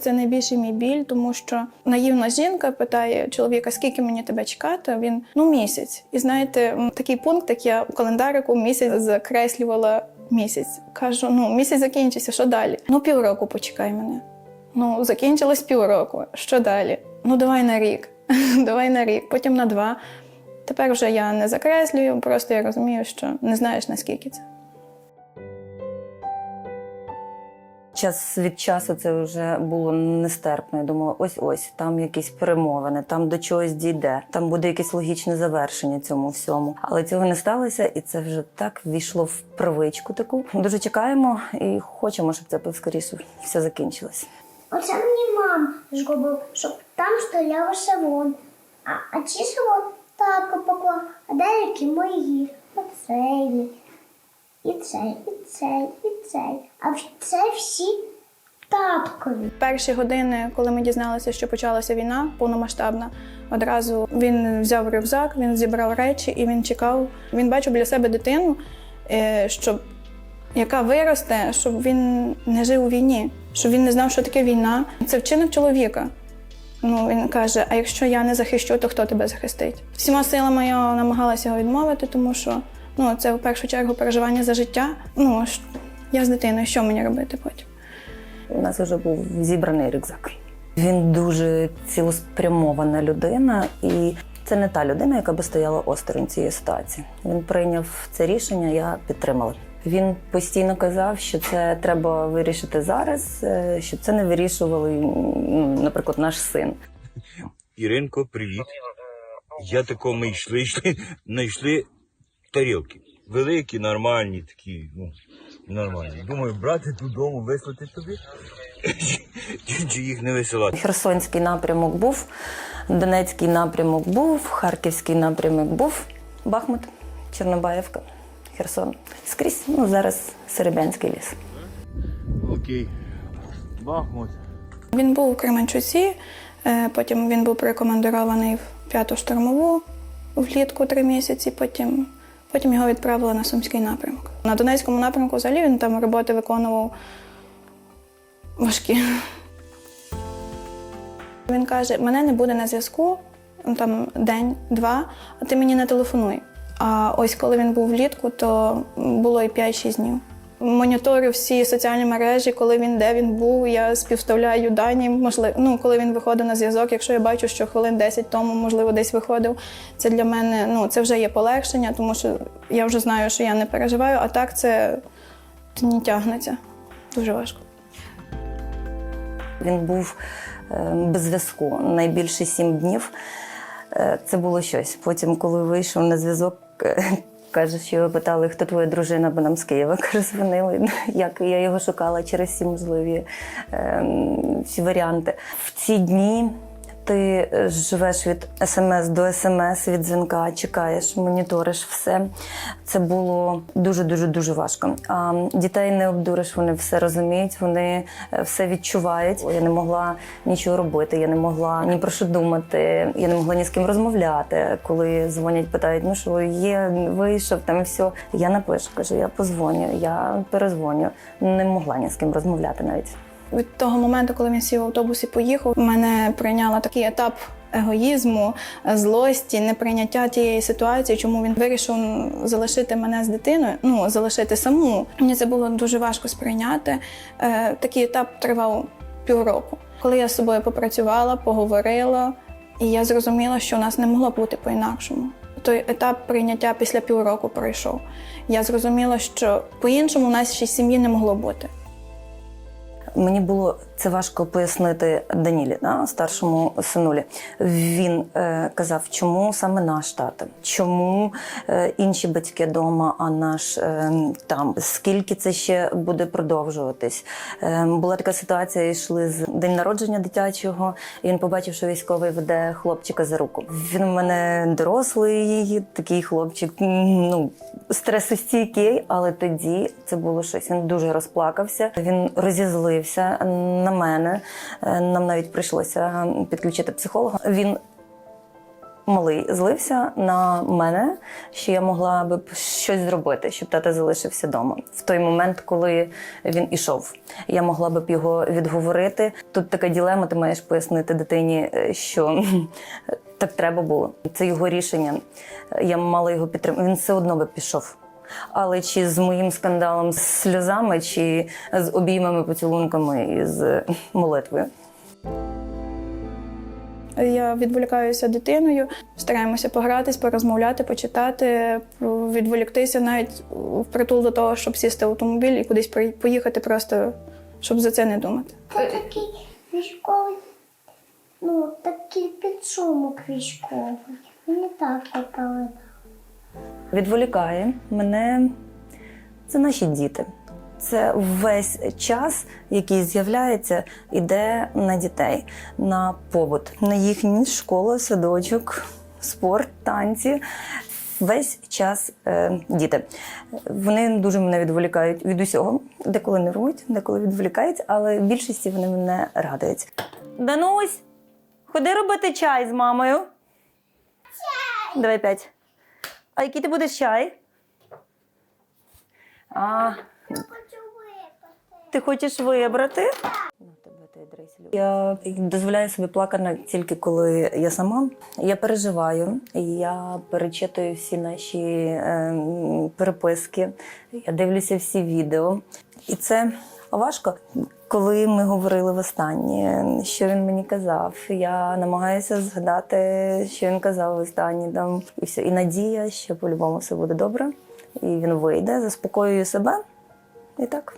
Це найбільший мій біль, тому що наївна жінка питає чоловіка, скільки мені тебе чекати. Він ну місяць. І знаєте, такий пункт, як я в календарику місяць закреслювала місяць. Кажу, ну місяць закінчився, що далі? Ну півроку почекай мене. Ну закінчилось півроку. Що далі? Ну давай на рік, давай на рік, потім на два. Тепер вже я не закреслюю, просто я розумію, що не знаєш наскільки це. Час від часу це вже було нестерпно. Я думала, ось ось там якісь перемовини, там до чогось дійде, там буде якесь логічне завершення цьому всьому. Але цього не сталося, і це вже так війшло в привичку таку. Дуже чекаємо і хочемо, щоб це поскоріше все закінчилось. Оце мені мам зробив, щоб там стояв шавон. А, а ці шавон татко поклав, а деякі мої. Оцей. І цей, і цей, і цей. А це всі таткові. Перші години, коли ми дізналися, що почалася війна повномасштабна, одразу він взяв рюкзак, він зібрав речі і він чекав. Він бачив біля себе дитину, е, щоб яка виросте, щоб він не жив у війні, щоб він не знав, що таке війна. Це вчинок чоловіка. Ну, він каже: а якщо я не захищу, то хто тебе захистить? Всіма силами я намагалася його відмовити, тому що ну, це в першу чергу переживання за життя. Ну, я з дитиною, що мені робити потім? У нас вже був зібраний рюкзак. Він дуже цілеспрямована людина, і це не та людина, яка би стояла осторонь цієї ситуації. Він прийняв це рішення, я підтримала. Він постійно казав, що це треба вирішити зараз, е, щоб це не вирішували, ну, наприклад, наш син. Іринко, привіт. Я тако ми йшли, йшли, знайшли тарілки. Великі, нормальні, такі, ну, нормальні. Думаю, брати додому, вислати тобі. Чи- їх не висилати? Херсонський напрямок був, Донецький напрямок був, Харківський напрямок був, Бахмут, Чорнобаївка, Херсон. Скрізь, ну зараз Серебрянський ліс. Окей. Бахмут. Він був у Кременчуці, е, потім він був прикомандирований в п'яту штурмову влітку три місяці. Потім, потім його відправили на Сумський напрямок. На Донецькому напрямку взагалі він там роботи виконував важкі. Він каже: мене не буде на зв'язку ну, там день-два, а ти мені не телефонуй. А ось коли він був влітку, то було і 5-6 днів. Моніторю всі соціальні мережі, коли він де він був. Я співставляю дані. Можливо, ну коли він виходив на зв'язок. Якщо я бачу, що хвилин 10 тому, можливо, десь виходив. Це для мене ну це вже є полегшення, тому що я вже знаю, що я не переживаю. А так це, не тягнеться. Дуже важко. Він був е, без зв'язку найбільше сім днів. Е, Це було щось. Потім, коли вийшов на зв'язок, е, каже, що його питали, хто твоя дружина, бо нам з Києва каже, дзвонили. Як я його шукала через всі можливі е, всі варіанти. В ці дні. Ти живеш від смс до смс, від дзвінка, чекаєш, моніториш все. Це було дуже дуже дуже важко. А дітей не обдуриш, вони все розуміють, вони е, все відчувають. Я не могла нічого робити, я не могла ні про що думати, я не могла ні з ким розмовляти. Коли дзвонять, питають, ну що є, вийшов там все. Я напишу, кажу, я позвоню, я перезвоню. Не могла ні з ким розмовляти навіть. Від того моменту, коли він сів в автобус поїхав, мене прийняло такий етап егоїзму, злості, неприйняття тієї ситуації, чому він вирішив залишити мене з дитиною, ну залишити саму. Мені це було дуже важко сприйняти. Е, такий етап тривав півроку. Коли я з собою попрацювала, поговорила, і я зрозуміла, що у нас не могло бути по-інакшому. Той етап прийняття після півроку пройшов. Я зрозуміла, що по-іншому у нас ще й сім'ї не могло бути. Мені було це важко пояснити Данілі, да, старшому синулі. Він е, казав, чому саме наш тато, чому е, інші батьки вдома, а наш е, там. Скільки це ще буде продовжуватись? Е, була така ситуація, йшли з день народження дитячого, і він побачив, що військовий веде хлопчика за руку. Він у мене дорослий, такий хлопчик, ну стресостійкий, але тоді це було щось. Він дуже розплакався. Він розізлився на мене. Е, Нам навіть прийшлося підключити психолога. Він малий злився на мене, що я могла би щось зробити, щоб тата залишився вдома. В той момент, коли він ішов, я могла б його відговорити. Тут така ділема, ти маєш пояснити дитині, е, що так треба було. Це його рішення. Я мала його підтримати. Він все одно би пішов. Але чи з моїм скандалом з сльозами, чи з обіймами, поцілунками і з молитвою. Я відволікаюся дитиною, стараємося погратись, порозмовляти, почитати, відволіктися навіть впритул до того, щоб сісти в автомобіль і кудись поїхати, просто щоб за це не думати. Це такий військовий, ну, такий підсумок військовий. Мені так показали. Відволікає мене це наші діти. Це весь час, який з'являється, іде на дітей, на побут, на їхню школу, садочок, спорт, танці. Весь час е, діти. Вони дуже мене відволікають від усього, деколи нервують, деколи відволікають, але в більшості вони мене радують. Данусь, ходи робити чай з мамою. Чай! Давай п'ять. А який ти будеш чай? А, ти хочеш вибрати? Я дозволяю собі плакати тільки коли я сама. Я переживаю, я перечитую всі наші е, переписки, я дивлюся всі відео. І це важко. Коли ми говорили востаннє, що він мені казав, я намагаюся згадати, що він казав востаннє там, і все. І надія, що по-любому все буде добре. І він вийде, заспокоюю себе. І так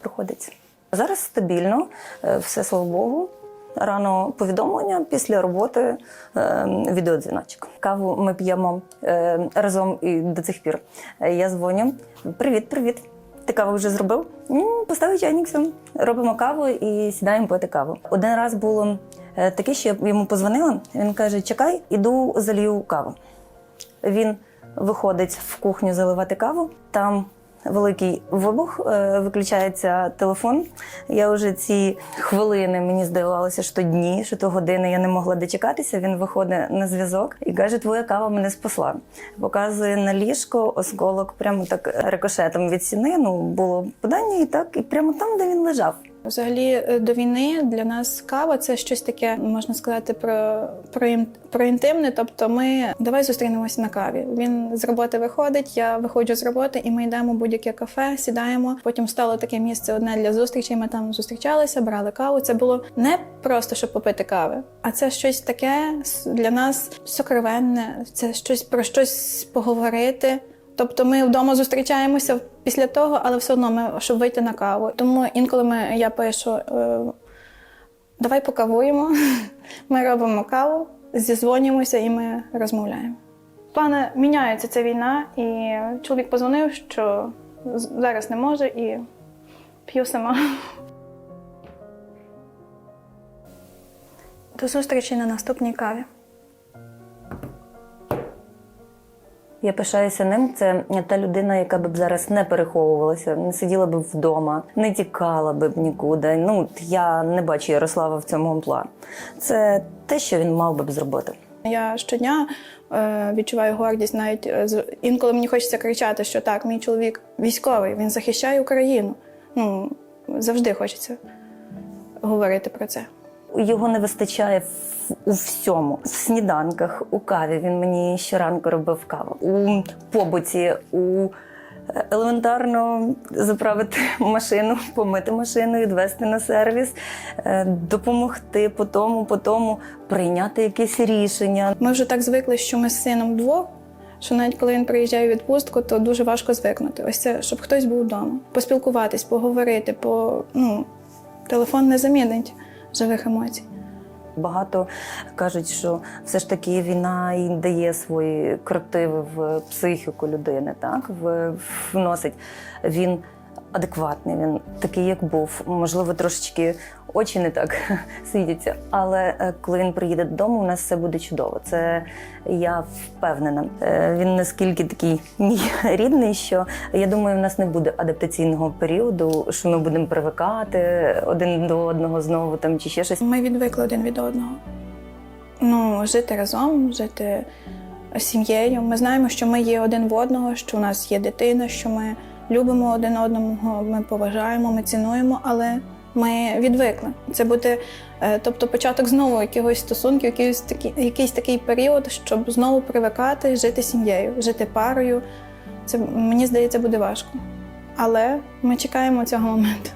проходить. Зараз стабільно, е, все слава Богу. Рано повідомлення після роботи е, відеодзвіночок. Каву ми п'ємо е, разом і до цих пір. Я дзвоню. Привіт, привіт. Ти каву вже зробив? Поставив чайник, робимо каву і сідаємо пити каву. Один раз було е, таке, що я йому позвонила. Він каже: Чекай, іду залью каву. Він виходить в кухню заливати каву. Там великий вибух, е, виключається телефон. Я вже ці хвилини мені здавалося, що дні, що то години я не могла дочекатися. Він виходить на зв'язок і каже: Твоя кава мене спасла. Показує на ліжко осколок, прямо так рикошетом від стіни. Ну було подання, і так, і прямо там, де він лежав. Взагалі, е, до війни для нас кава це щось таке, можна сказати, про, про, про інтимне. Тобто, ми давай зустрінемося на каві. Він з роботи виходить, я виходжу з роботи, і ми йдемо в будь-яке кафе, сідаємо. Потім стало таке місце одне для зустрічей. Ми там зустрічалися, брали каву. Це було не просто щоб попити кави, а це щось таке для нас сокровенне. Це щось про щось поговорити. Тобто ми вдома зустрічаємося після того, але все одно ми щоб вийти на каву. Тому інколи ми, я пишу: е, давай покавуємо. Ми робимо каву, зізвонюємося і ми розмовляємо. Плани міняються ця війна, і чоловік позвонив, що зараз не може, і п'ю сама. До зустрічі на наступній каві. Я пишаюся ним. Це та людина, яка б зараз не переховувалася, не сиділа б вдома, не тікала б нікуди. Ну я не бачу Ярослава в цьому амплуа. Це те, що він мав би б зробити. Я щодня е, відчуваю гордість, навіть е, інколи мені хочеться кричати, що так, мій чоловік військовий, він захищає Україну. Ну завжди хочеться говорити про це. Його не вистачає в, у всьому. В сніданках, у каві. Він мені щоранку робив каву. У побуті, у е, елементарно заправити машину, помити машину, відвести на сервіс, е, допомогти по тому, по тому, прийняти якесь рішення. Ми вже так звикли, що ми з сином вдвох. Що навіть коли він приїжджає у відпустку, то дуже важко звикнути. Ось це, щоб хтось був вдома, поспілкуватись, поговорити, по ну телефон не замінить живих емоцій. Багато кажуть, що все ж таки війна і дає свої кротиви в психіку людини, так в- вносить. Він адекватний, він такий, як був. Можливо, трошечки очі не так світяться. Але е, коли він приїде додому, у нас все буде чудово. Це я впевнена. Е, Він наскільки такий мій рідний, що я думаю, в нас не буде адаптаційного періоду, що ми будемо привикати один до одного знову там чи ще щось. Ми відвикли один від одного. ну, жити разом, жити сім'єю. Ми знаємо, що ми є один в одного, що у нас є дитина, що ми любимо один одного, ми поважаємо, ми цінуємо, але ми відвикли. Це буде, е, тобто, початок знову якихось стосунків, якийсь такий, якийсь такий період, щоб знову привикати жити сім'єю, жити парою. Це мені здається буде важко. Але ми чекаємо цього моменту.